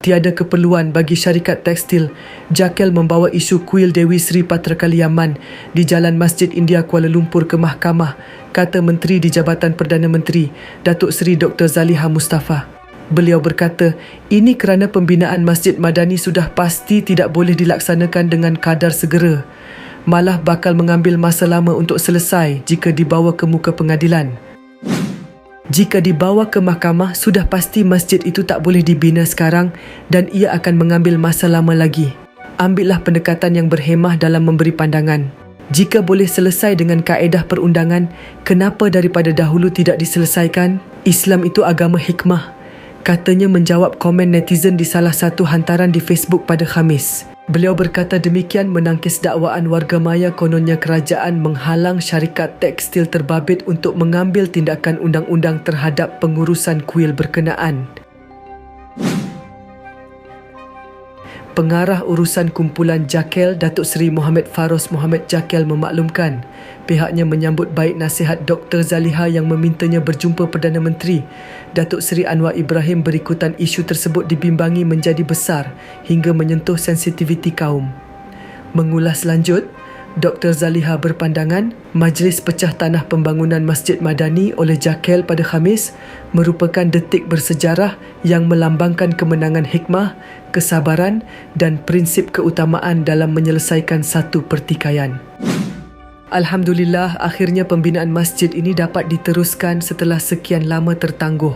Tiada keperluan bagi syarikat tekstil Jakel membawa isu kuil Dewi Sri Patrakaliaman di Jalan Masjid India Kuala Lumpur ke mahkamah, kata Menteri di Jabatan Perdana Menteri, Datuk Seri Dr. Zaliha Mustafa. Beliau berkata, ini kerana pembinaan Masjid Madani sudah pasti tidak boleh dilaksanakan dengan kadar segera. Malah bakal mengambil masa lama untuk selesai jika dibawa ke muka pengadilan. Jika dibawa ke mahkamah, sudah pasti masjid itu tak boleh dibina sekarang dan ia akan mengambil masa lama lagi. Ambillah pendekatan yang berhemah dalam memberi pandangan. Jika boleh selesai dengan kaedah perundangan, kenapa daripada dahulu tidak diselesaikan? Islam itu agama hikmah. Katanya menjawab komen netizen di salah satu hantaran di Facebook pada Khamis. Beliau berkata demikian menangkis dakwaan warga maya kononnya kerajaan menghalang syarikat tekstil terbabit untuk mengambil tindakan undang-undang terhadap pengurusan kuil berkenaan. Pengarah urusan kumpulan Jakel Datuk Seri Muhammad Faros Muhammad Jakel memaklumkan pihaknya menyambut baik nasihat Dr. Zaliha yang memintanya berjumpa Perdana Menteri. Datuk Seri Anwar Ibrahim berikutan isu tersebut dibimbangi menjadi besar hingga menyentuh sensitiviti kaum. Mengulas lanjut, Dr. Zaliha berpandangan Majlis Pecah Tanah Pembangunan Masjid Madani oleh Jakel pada Khamis merupakan detik bersejarah yang melambangkan kemenangan hikmah, kesabaran dan prinsip keutamaan dalam menyelesaikan satu pertikaian. Alhamdulillah, akhirnya pembinaan masjid ini dapat diteruskan setelah sekian lama tertangguh.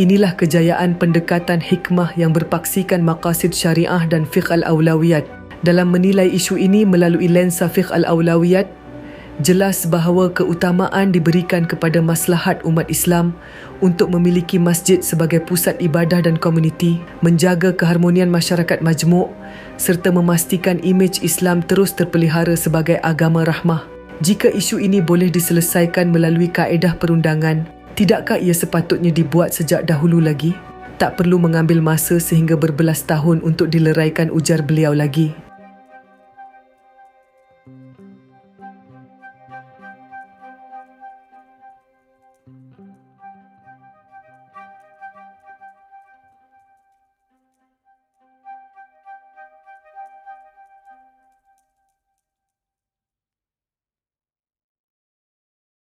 Inilah kejayaan pendekatan hikmah yang berpaksikan maqasid syariah dan fiqh al-awlawiyat dalam menilai isu ini melalui lensa fiqh al-awlawiyat, jelas bahawa keutamaan diberikan kepada maslahat umat Islam untuk memiliki masjid sebagai pusat ibadah dan komuniti, menjaga keharmonian masyarakat majmuk serta memastikan imej Islam terus terpelihara sebagai agama rahmah. Jika isu ini boleh diselesaikan melalui kaedah perundangan, tidakkah ia sepatutnya dibuat sejak dahulu lagi? Tak perlu mengambil masa sehingga berbelas tahun untuk dileraikan ujar beliau lagi.